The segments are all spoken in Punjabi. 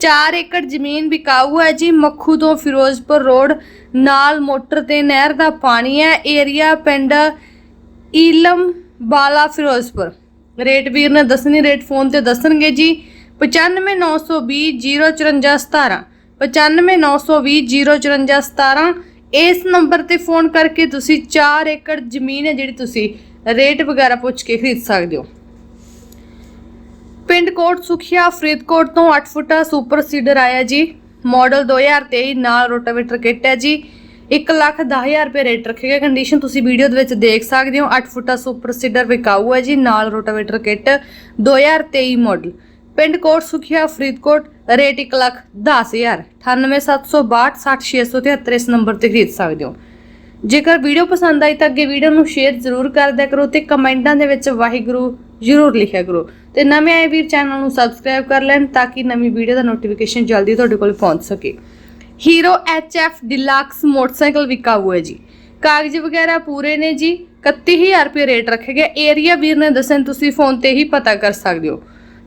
4 ਏਕੜ ਜ਼ਮੀਨ ਵਿਕਾਊ ਹੈ ਜੀ, ਮੱਖੂ ਤੋਂ ਫਿਰੋਜ਼ਪੁਰ ਰੋਡ, ਨਾਲ ਮੋਟਰ ਤੇ ਨਹਿਰ ਦਾ ਪਾਣੀ ਹੈ, ਏਰੀਆ ਪਿੰਡ ਈਲਮ ਬਾਲਾ ਫਿਰੋਜ਼ਪੁਰ। ਰੇਟ ਵੀਰ ਨੇ ਦੱਸਣੀ, ਰੇਟ ਫੋਨ ਤੇ ਦੱਸਣਗੇ ਜੀ। 95920 05417 95920 05417 ਇਸ ਨੰਬਰ ਤੇ ਫੋਨ ਕਰਕੇ ਤੁਸੀਂ 4 ਏਕੜ ਜ਼ਮੀਨ ਹੈ ਜਿਹੜੀ ਤੁਸੀਂ ਰੇਟ ਵਗੈਰਾ ਪੁੱਛ ਕੇ ਖਰੀਦ ਸਕਦੇ ਹੋ। ਪਿੰਡ ਕੋਟ ਸੁਖੀਆ ਫਰੀਦਕੋਟ ਤੋਂ 8 ਫੁੱਟਾ ਸੁਪਰ ਸੀਡਰ ਆਇਆ ਜੀ। ਮਾਡਲ 2023 ਨਾਲ ਰੋਟਾਵੇਟਰ ਕਿੱਟ ਹੈ ਜੀ। 1 ਲੱਖ 10000 ਰੁਪਏ ਰੇਟ ਰੱਖੇਗਾ। ਕੰਡੀਸ਼ਨ ਤੁਸੀਂ ਵੀਡੀਓ ਦੇ ਵਿੱਚ ਦੇਖ ਸਕਦੇ ਹੋ। 8 ਫੁੱਟਾ ਸੁਪਰ ਸੀਡਰ ਵਿਕਾਊ ਹੈ ਜੀ, ਨਾਲ ਰੋਟਾਵੇਟਰ ਕਿੱਟ 2023 ਮਾਡਲ। ਪਿੰਡ ਕੋਟ ਸੁਖੀਆ ਫਰੀਦਕੋਟ, ਰੇਟ 1 ਲੱਖ 10000 98762 60673 ਇਸ ਨੰਬਰ ਤੇ ਖਰੀਦ ਸਕਦੇ ਹੋ। ਜੇਕਰ ਵੀਡੀਓ ਪਸੰਦ ਆਈ ਤਾਂ ਅੱਗੇ ਵੀਡੀਓ ਨੂੰ ਸ਼ੇਅਰ ਜ਼ਰੂਰ ਕਰ ਦਿਆ ਕਰੋ ਤੇ ਕਮੈਂਟਾਂ ਦੇ ਵਿੱਚ ਵਾਹਿਗੁਰੂ ਜ਼ਰੂਰ ਲਿਖਿਆ ਕਰੋ। ਤੇ ਨਵੇਂ ਆਏ ਵੀਰ ਚੈਨਲ ਨੂੰ ਸਬਸਕ੍ਰਾਈਬ ਕਰ ਲੈਣ ਤਾਂ ਕਿ ਨਵੀਂ ਵੀਡੀਓ ਦਾ ਨੋਟੀਫਿਕੇਸ਼ਨ ਜਲਦੀ ਤੁਹਾਡੇ ਕੋਲ ਪਹੁੰਚ ਸਕੇ। ਹੀਰੋ ਐਚਐਫ ਡਿਲਕਸ ਮੋਟਰਸਾਈਕਲ ਵਿਕਾਊ ਹੈ ਜੀ। ਕਾਗਜ਼ ਵਗੈਰਾ ਪੂਰੇ ਨੇ ਜੀ। 31000 ਰੁਪਏ ਰੇਟ ਰੱਖੇ ਗਏ। ਏਰੀਆ ਵੀਰ ਨੇ ਦੱਸਣ ਤੁਸੀਂ ਫੋਨ ਤੇ ਹੀ ਪਤਾ ਕਰ ਸਕਦੇ ਹੋ।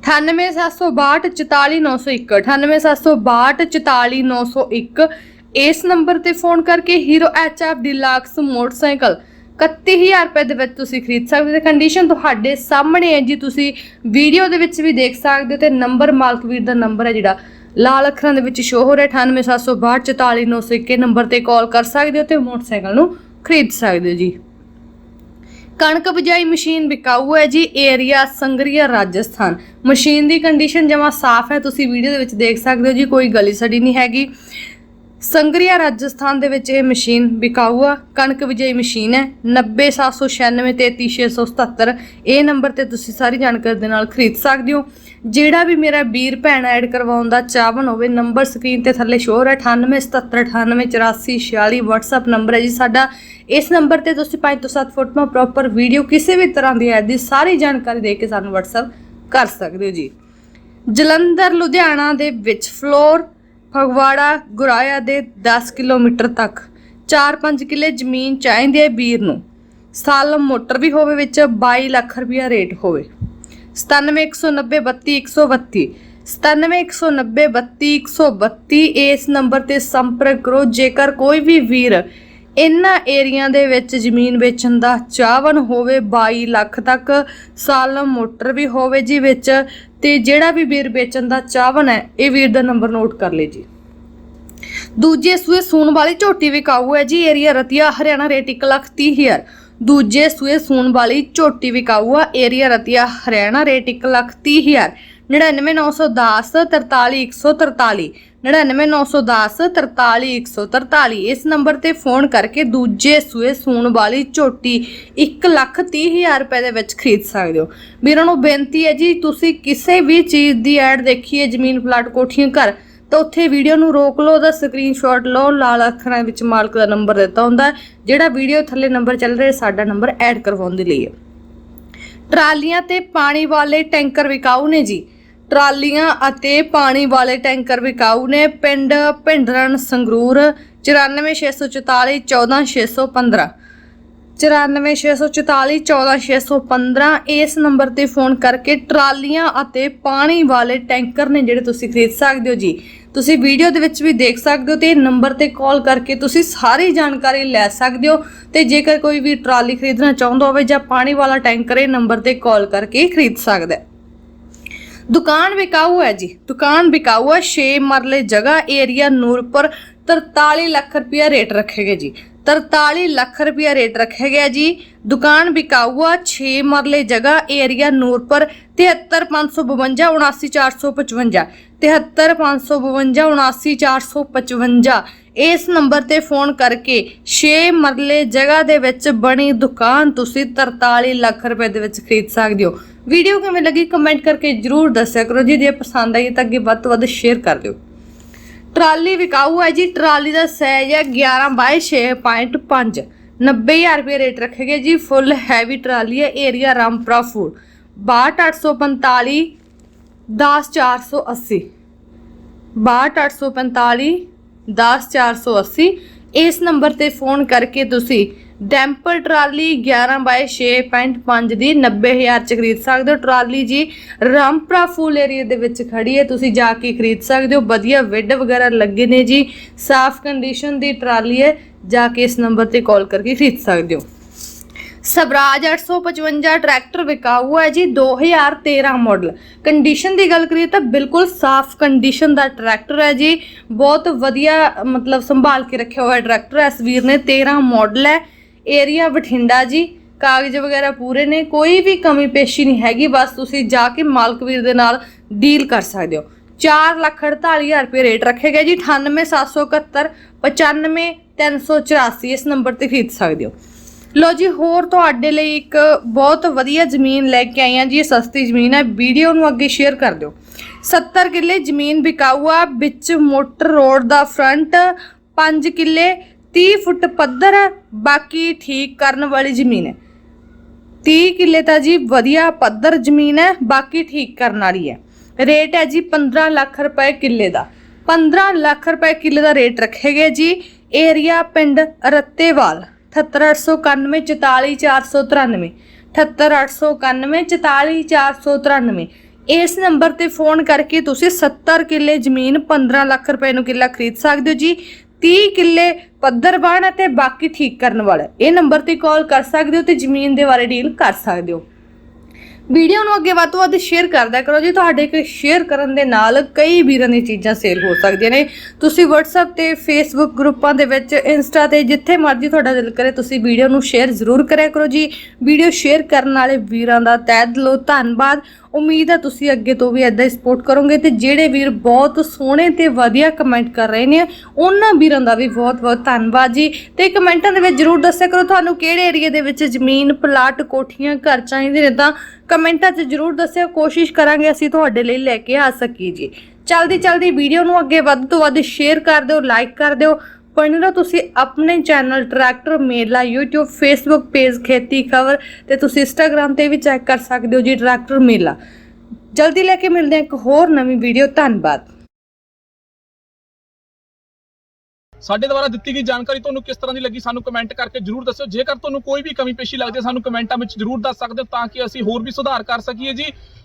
98762 44901 98762 44901 ਇਸ ਨੰਬਰ ਤੇ ਫੋਨ ਕਰਕੇ ਹੀਰੋ ਐਚਐਫ ਡਿਲਕਸ ਮੋਟਰਸਾਈਕਲ 31000 ਰੁਪਏ ਦੇ ਵਿੱਚ ਤੁਸੀਂ ਖਰੀਦ ਸਕਦੇ ਹੋ। ਕੰਡੀਸ਼ਨ ਤੁਹਾਡੇ ਸਾਹਮਣੇ ਹੈ ਜੀ। ਤੁਸੀਂ ਵੀਡੀਓ ਦੇ ਵਿੱਚ ਵੀ ਦੇਖ ਸਕਦੇ ਹੋ ਤੇ ਨੰਬਰ ਮਾਲਕ ਵੀਰ ਦਾ ਨੰਬਰ ਹੈ ਜਿਹੜਾ ਲਾਲ ਅੱਖਰਾਂ ਦੇ ਵਿੱਚ ਸ਼ੋ ਹੋ ਰਿਹਾ। 98762 44901 ਨੰਬਰ ਤੇ ਕਾਲ ਕਰ ਸਕਦੇ ਹੋ ਤੇ ਮੋਟਰਸਾਈਕਲ ਨੂੰ ਖਰੀਦ ਸਕਦੇ ਹੋ ਜੀ। ਕਣਕ ਬਜਾਈ ਮਸ਼ੀਨ ਵਿਕਾਊ ਹੈ ਜੀ। ਏਰੀਆ ਸੰਗਰੀਆ ਰਾਜਸਥਾਨ। ਮਸ਼ੀਨ ਦੀ ਕੰਡੀਸ਼ਨ ਜਮਾ ਸਾਫ਼ ਹੈ। ਤੁਸੀਂ ਵੀਡੀਓ ਦੇ ਵਿੱਚ ਦੇਖ ਸਕਦੇ ਹੋ ਜੀ। ਕੋਈ ਗਲੀ ਸੜੀ ਨਹੀਂ ਹੈਗੀ। ਸੰਗਰੀਆ ਰਾਜਸਥਾਨ ਦੇ ਵਿੱਚ ਇਹ ਮਸ਼ੀਨ ਵਿਕਾਊ ਆ ਕਣਕ ਬਜਾਈ ਮਸ਼ੀਨ ਹੈ। 90796 ਇਹ ਨੰਬਰ ਤੇ ਤੁਸੀਂ ਸਾਰੀ ਜਾਣਕਾਰੀ ਦੇ ਨਾਲ ਖਰੀਦ ਸਕਦੇ ਹੋ। ਜਿਹੜਾ ਵੀ ਮੇਰਾ ਵੀਰ ਭੈਣ ਐਡ ਕਰਵਾਉਣ ਦਾ ਚਾਹਵਨ ਹੋਵੇ, ਨੰਬਰ ਸਕਰੀਨ ਤੇ ਥੱਲੇ ਸ਼ੋਰ ਹੈ। 9877988446 WhatsApp ਨੰਬਰ ਹੈ ਜੀ ਸਾਡਾ। ਇਸ ਨੰਬਰ ਤੇ ਤੁਸੀਂ 5 ਤੋਂ 7 ਫੋਟੋਆਂ ਪ੍ਰੋਪਰ ਵੀਡੀਓ ਕਿਸੇ ਵੀ ਤਰ੍ਹਾਂ ਦੀ ਐਡ ਦੀ ਸਾਰੀ ਜਾਣਕਾਰੀ ਦੇ ਕੇ ਸਾਨੂੰ WhatsApp ਕਰ ਸਕਦੇ ਹੋ ਜੀ। ਜਲੰਧਰ, ਲੁਧਿਆਣਾ ਦੇ ਵਿੱਚ ਫਲੋਰ ਫਗਵਾੜਾ ਗੁਰਾਇਆ ਦੇ 10 ਕਿਲੋਮੀਟਰ ਤੱਕ 4-5 ਕਿੱਲੇ ਜ਼ਮੀਨ ਚਾਹੀਦੀ ਹੈ ਵੀਰ ਨੂੰ। ਸਾਲ ਮੋਟਰ ਵੀ ਹੋਵੇ ਵਿੱਚ 22 ਲੱਖ ਰੁਪਇਆ ਰੇਟ ਹੋਵੇ। 9719032132 9719032132 ਇਸ ਨੰਬਰ ਤੇ ਸੰਪਰਕ ਕਰੋ। ਜੇਕਰ ਕੋਈ ਵੀ ਵੀਰ ਇਨ੍ਹਾਂ ਏਰੀਆ ਦੇ ਵਿੱਚ ਜ਼ਮੀਨ ਵੇਚਣ ਦਾ ਚਾਹਵਨ ਹੋਵੇ 22 ਲੱਖ ਤੱਕ ਸਾਲ ਮੋਟਰ ਵੀ ਹੋਵੇ ਜੀ ਵਿੱਚ ਤੇ ਜਿਹੜਾ ਵੀ ਵੀਰ ਵੇਚਣ ਦਾ ਚਾਹਵਨ ਹੈ, ਇਹ ਵੀਰ ਦਾ ਨੰਬਰ ਨੋਟ ਕਰ ਲਈ ਜੀ। ਦੂਜੇ ਸੂਏ ਸੂਣ ਵਾਲੀ ਝੋਟੀ ਵਿਕਾਊ ਹੈ ਜੀ ਏਰੀਆ ਰਤੀਆ, ਹਰਿਆਣਾ ਰੇਟ 1 ਲੱਖ 30 ਹਜ਼ਾਰ। ਦੂਜੇ ਸੂਏ ਸੂਣ ਵਾਲੀ ਝੋਟੀ ਵਿਕਾਊ ਆ ਏਰੀਆ ਰਤੀਆ, ਹਰਿਆਣਾ ਰੇਟ 1 ਲੱਖ 30 ਹਜ਼ਾਰ। 99910 43143 99910 43143 ਇਸ ਨੰਬਰ ਤੇ ਫੋਨ ਕਰਕੇ ਦੂਜੇ ਸੂਏ ਸੂਣ ਵਾਲੀ ਝੋਟੀ 1 ਲੱਖ 30 ਹਜ਼ਾਰ ਰੁਪਏ ਦੇ ਵਿੱਚ ਖਰੀਦ ਸਕਦੇ ਹੋ। ਵੀਰਾਂ ਨੂੰ ਬੇਨਤੀ ਹੈ ਜੀ, ਤੁਸੀਂ ਕਿਸੇ ਵੀ ਚੀਜ਼ ਦੀ ਐਡ ਦੇਖੀਏ, ਜ਼ਮੀਨ ਪਲਾਟ ਕੋਠੀਆਂ ਘਰ, ਤਾਂ ਉੱਥੇ ਵੀਡੀਓ ਨੂੰ ਰੋਕ ਲਓ, ਉਹਦਾ ਸਕਰੀਨਸ਼ਾਟ ਲਓ, ਲਾਲ ਅੱਖਰਾਂ ਵਿੱਚ ਮਾਲਕ ਦਾ ਨੰਬਰ ਦਿੱਤਾ ਹੁੰਦਾ ਜਿਹੜਾ ਵੀਡੀਓ ਥੱਲੇ ਨੰਬਰ ਚੱਲ ਰਿਹਾ, ਸਾਡਾ ਨੰਬਰ ਐਡ ਕਰਵਾਉਣ ਦੇ ਲਈ ਹੈ। ਟਰਾਲੀਆਂ ਤੇ ਪਾਣੀ ਵਾਲੇ ਟੈਂਕਰ ਵਿਕਾਊ ਨੇ ਜੀ। ਟਰਾਲੀਆਂ ਅਤੇ ਪਾਣੀ ਵਾਲੇ ਟੈਂਕਰ ਵਿਕਾਊ ਨੇ ਪਿੰਡ ਭਿੰਡਰਨ ਸੰਗਰੂਰ 94644 14615 94644 14615 ਇਸ ਨੰਬਰ ਤੇ ਫੋਨ ਕਰਕੇ ਟਰਾਲੀਆਂ ਅਤੇ ਪਾਣੀ ਵਾਲੇ ਟੈਂਕਰ ਨੇ ਜਿਹੜੇ ਤੁਸੀਂ ਖਰੀਦ ਸਕਦੇ ਹੋ ਜੀ, ਤੁਸੀਂ ਵੀਡੀਓ ਦੇ ਵਿੱਚ ਵੀ ਦੇਖ ਸਕਦੇ ਹੋ ਤੇ ਇਹ ਨੰਬਰ ਤੇ ਕਾਲ ਕਰਕੇ ਤੁਸੀਂ ਸਾਰੀ ਜਾਣਕਾਰੀ ਲੈ ਸਕਦੇ ਹੋ ਤੇ ਜੇਕਰ ਕੋਈ ਵੀ ਟਰਾਲੀ ਖਰੀਦਣਾ ਚਾਹੁੰਦਾ ਹੋਵੇ ਜਾਂ ਪਾਣੀ ਵਾਲਾ ਟੈਂਕਰ, ਇਹ ਨੰਬਰ ਤੇ ਕਾਲ ਕਰਕੇ ਖਰੀਦ ਸਕਦਾ ਹੈ। ਦੁਕਾਨ ਵਿਕਾਊ ਹੈ ਜੀ, ਦੁਕਾਨ ਵਿਕਾਊ ਹੈ 6 ਮਰਲੇ ਜਗ੍ਹਾ ਏਰੀਆ ਨੂਰਪੁਰ 43 ਲੱਖ ਰੁਪਇਆ ਰੇਟ ਰੱਖੇਗੇ ਜੀ। 43 ਲੱਖ ਰੁਪਇਆ ਰੇਟ ਰੱਖਿਆ ਗਿਆ ਜੀ। ਦੁਕਾਨ ਵਿਕਾਊ ਆ 6 ਮਰਲੇ ਜਗ੍ਹਾ ਏਰੀਆ ਨੂਰਪੁਰ 73552 79455 73552 79455 ਇਸ ਨੰਬਰ ਤੇ ਫੋਨ ਕਰਕੇ 6 ਮਰਲੇ ਜਗ੍ਹਾ ਦੇ ਵਿੱਚ ਬਣੀ ਦੁਕਾਨ ਤੁਸੀਂ 43 ਲੱਖ ਰੁਪਏ ਦੇ ਵਿੱਚ ਖਰੀਦ ਸਕਦੇ ਹੋ। ਵੀਡੀਓ ਕਿਵੇਂ ਲੱਗੀ ਕਮੈਂਟ ਕਰਕੇ ਜਰੂਰ ਦੱਸਿਆ ਕਰੋ। ਜੀ ਜੇ ਪਸੰਦ ਆਈ ਤਾਂ ਅੱਗੇ ਵੱਧ ਤੋਂ ਵੱਧ ਸ਼ੇਅਰ ਕਰ ਦਿਓ। ਟਰਾਲੀ ਵਿਕਾਊ ਹੈ ਜੀ। ਟਰਾਲੀ ਦਾ ਸਾਈਜ਼ ਹੈ 11 ਬਾਈ 6.5 90000 ਰੁਪਏ ਰੇਟ ਰੱਖੇਗੇ ਜੀ। ਫੁੱਲ ਹੈਵੀ ਟਰਾਲੀ ਹੈ। ਏਰੀਆ ਰਾਮਪੁਰਾ ਫੂਡ 62845 10480 62845 10480 ਇਸ ਨੰਬਰ ਤੇ ਫੋਨ ਕਰਕੇ ਤੁਸੀਂ ਡੈਂਪਰ ਟਰਾਲੀ 11 ਬਾਈ 6.5 ਦੀ 90000 ਚ ਖਰੀਦ ਸਕਦੇ ਹੋ। ਟਰਾਲੀ ਜੀ ਰਾਮਪਰਾ ਫੂਲ ਏਰੀਆ ਦੇ ਵਿੱਚ ਖੜੀ ਹੈ। ਤੁਸੀਂ ਜਾ ਕੇ ਖਰੀਦ ਸਕਦੇ ਹੋ। ਵਧੀਆ ਵਿੱਡ ਵਗੈਰਾ ਲੱਗੇ ਨੇ ਜੀ। ਸਾਫ਼ ਕੰਡੀਸ਼ਨ ਦੀ ਟਰਾਲੀ ਹੈ। ਜਾ ਕੇ ਇਸ ਨੰਬਰ ਤੇ ਕਾਲ ਕਰਕੇ ਖਰੀਦ ਸਕਦੇ ਹੋ। ਸਵਰਾਜ 855 ਟਰੈਕਟਰ ਵਿਕਾਊ ਹੈ ਜੀ 2013 ਮਾਡਲ। ਕੰਡੀਸ਼ਨ ਦੀ ਗੱਲ ਕਰੀਏ ਤਾਂ ਬਿਲਕੁਲ ਸਾਫ਼ ਕੰਡੀਸ਼ਨ ਦਾ ਟਰੈਕਟਰ ਹੈ ਜੀ। ਬਹੁਤ ਵਧੀਆ, ਮਤਲਬ ਸੰਭਾਲ ਕੇ ਰੱਖਿਆ ਹੋਇਆ ਟਰੈਕਟਰ ਇਸ ਵੀਰ ਨੇ 13 ਮਾਡਲ ਹੈ। ਏਰੀਆ ਬਠਿੰਡਾ ਜੀ, ਕਾਗਜ਼ ਵਗੈਰਾ ਪੂਰੇ ਨੇ, ਕੋਈ ਵੀ ਕਮੀ ਪੇਸ਼ੀ ਨਹੀਂ ਹੈਗੀ, ਬਸ ਤੁਸੀਂ ਜਾ ਕੇ ਮਾਲਕ ਵੀਰ ਦੇ ਨਾਲ ਡੀਲ ਕਰ ਸਕਦੇ ਹੋ। 448000 ਰੁਪਏ ਰੇਟ ਰੱਖੇਗਾ ਜੀ 98771 95384 ਇਸ ਨੰਬਰ ਤੇ ਖਰੀਦ ਸਕਦੇ ਹੋ। ਲੋ ਜੀ, ਹੋਰ ਤੁਹਾਡੇ ਲਈ ਇੱਕ ਬਹੁਤ ਵਧੀਆ ਜ਼ਮੀਨ ਲੈ ਕੇ ਆਈ ਹਾਂ ਜੀ, ਇਹ ਸਸਤੀ ਜ਼ਮੀਨ ਹੈ, ਵੀਡੀਓ ਨੂੰ ਅੱਗੇ ਸ਼ੇਅਰ ਕਰ ਦਿਓ। 70 ਕਿੱਲੇ ਜ਼ਮੀਨ ਵਿਕਾਊ ਆ ਵਿੱਚ ਮੋਟਰ ਰੋਡ ਦਾ ਫਰੰਟ 5 ਕਿੱਲੇ 30 ਫੁੱਟ ਪੱਧਰ ਹੈ ਬਾਕੀ ਠੀਕ ਕਰਨ ਵਾਲੀ ਜ਼ਮੀਨ ਹੈ। 30 ਕਿੱਲੇ ਤਾਂ ਜੀ ਵਧੀਆ ਪੱਧਰ ਜ਼ਮੀਨ ਹੈ, ਬਾਕੀ ਠੀਕ ਕਰਨ ਵਾਲੀ ਹੈ। ਰੇਟ ਹੈ ਜੀ 15 ਲੱਖ ਰੁਪਏ ਕਿੱਲੇ ਦਾ। 15 ਲੱਖ ਰੁਪਏ ਕਿੱਲੇ ਦਾ ਰੇਟ ਰੱਖੇਗੇ ਜੀ ਏਰੀਆ ਪਿੰਡ ਰੱਤੇਵਾਲ 78891 48493 78891 ਇਸ ਨੰਬਰ ਤੇ ਫੋਨ ਕਰਕੇ ਤੁਸੀਂ 70 ਕਿੱਲੇ ਜ਼ਮੀਨ 15 ਲੱਖ ਰੁਪਏ ਨੂੰ ਕਿੱਲਾ ਖਰੀਦ ਸਕਦੇ ਹੋ ਜੀ। 30 ਕਿੱਲੇ ਪੱਧਰ ਅਤੇ ਬਾਕੀ ਠੀਕ ਕਰਨ ਵਾਲਾ। ਇਹ ਨੰਬਰ ਤੇ ਕਾਲ ਕਰ ਸਕਦੇ ਹੋ ਤੇ ਜ਼ਮੀਨ ਦੇ ਬਾਰੇ ਡੀਲ ਕਰ ਸਕਦੇ ਹੋ। ਵੀਡੀਓ ਨੂੰ ਅੱਗੇ ਵੱਧ ਤੋਂ ਵੱਧ ਸ਼ੇਅਰ ਕਰਦਿਆ ਕਰੋ ਜੀ। ਤੁਹਾਡੇ ਇੱਕ ਸ਼ੇਅਰ ਕਰਨ ਦੇ ਨਾਲ ਕਈ ਵੀਰਾਂ ਦੀਆਂ ਚੀਜ਼ਾਂ ਸੇਲ ਹੋ ਸਕਦੀਆਂ ਨੇ। ਤੁਸੀਂ WhatsApp ਤੇ Facebook ਗਰੁੱਪਾਂ ਦੇ ਵਿੱਚ, Insta ਤੇ ਜਿੱਥੇ ਮਰਜ਼ੀ ਤੁਹਾਡਾ ਦਿਲ ਕਰੇ, ਤੁਸੀਂ ਵੀਡੀਓ ਨੂੰ ਸ਼ੇਅਰ ਜ਼ਰੂਰ ਕਰਿਆ ਕਰੋ ਜੀ। ਵੀਡੀਓ ਸ਼ੇਅਰ ਕਰਨ ਵਾਲੇ ਵੀਰਾਂ ਦਾ ਤਹਿ ਦਿਲੋਂ ਧੰਨਵਾਦ। ਉਮੀਦ ਹੈ ਤੁਸੀਂ ਅੱਗੇ ਤੋਂ ਵੀ ਇਦਾਂ ਹੀ ਸਪੋਰਟ ਕਰੋਗੇ ਤੇ ਜਿਹੜੇ ਵੀਰ ਬਹੁਤ ਸੋਹਣੇ ਤੇ ਵਧੀਆ ਕਮੈਂਟ ਕਰ ਰਹੇ ਨੇ, ਉਹਨਾਂ ਵੀਰਾਂ ਦਾ ਵੀ ਬਹੁਤ-ਬਹੁਤ ਧੰਨਵਾਦ ਜੀ। ਤੇ ਕਮੈਂਟਾਂ ਦੇ ਵਿੱਚ ਜਰੂਰ ਦੱਸਿਆ ਕਰੋ ਤੁਹਾਨੂੰ ਕਿਹੜੇ ਏਰੀਆ ਦੇ ਵਿੱਚ ਜ਼ਮੀਨ ਪਲਾਟ ਕੋਠੀਆਂ, ਘਰ ਚਾਹੀਦੇ ਨੇ ਤਾਂ ਕਮੈਂਟਾਂ 'ਚ ਜਰੂਰ ਦੱਸਿਓ, ਕੋਸ਼ਿਸ਼ ਕਰਾਂਗੇ ਅਸੀਂ ਤੁਹਾਡੇ ਲਈ ਲੈ ਕੇ ਆ ਸਕੀਏ ਜੀ। ਚਲਦੀ ਚਲਦੀ ਵੀਡੀਓ ਨੂੰ ਅੱਗੇ ਵੱਧ ਤੋਂ ਵੱਧ ਸ਼ੇਅਰ ਕਰ ਦਿਓ ਲਾਈਕ ਕਰ ਦਿਓ ਬਣੇ ਤੁਸੀਂ ਆਪਣੇ channel tractor Mela, YouTube, Facebook page ਖੇਤੀ ਖਬਰ ਤੇ ਤੁਸੀਂ Instagram ਤੇ ਵੀ ਚੈੱਕ ਕਰ ਸਕਦੇ ਹੋ ਜੀ ਟਰੈਕਟਰ ਮੇਲਾ। ਜਲਦੀ ਲੈ ਕੇ ਮਿਲਦੇ ਹਾਂ ਇੱਕ ਹੋਰ ਨਵੀਂ ਵੀਡੀਓ ਧੰਨਵਾਦ। ਸਾਡੇ ਦੁਆਰਾ ਦਿੱਤੀ ਗਈ ਜਾਣਕਾਰੀ ਤੁਹਾਨੂੰ ਕਿਸ ਤਰ੍ਹਾਂ ਦੀ ਲੱਗੀ, ਸਾਨੂੰ ਕਮੈਂਟ ਕਰਕੇ ਜਰੂਰ ਦੱਸਿਓ। ਜੇਕਰ ਤੁਹਾਨੂੰ ਕੋਈ ਵੀ ਕਮੀ ਪੇਸ਼ੀ ਲੱਗਦੀ ਹੈ, ਸਾਨੂੰ ਕਮੈਂਟਾਂ ਵਿੱਚ ਜਰੂਰ ਦੱਸ ਸਕਦੇ ਹੋ ਤਾਂ ਕਿ ਅਸੀਂ ਹੋਰ ਵੀ ਸੁਧਾਰ ਕਰ ਸਕੀਏ ਜੀ।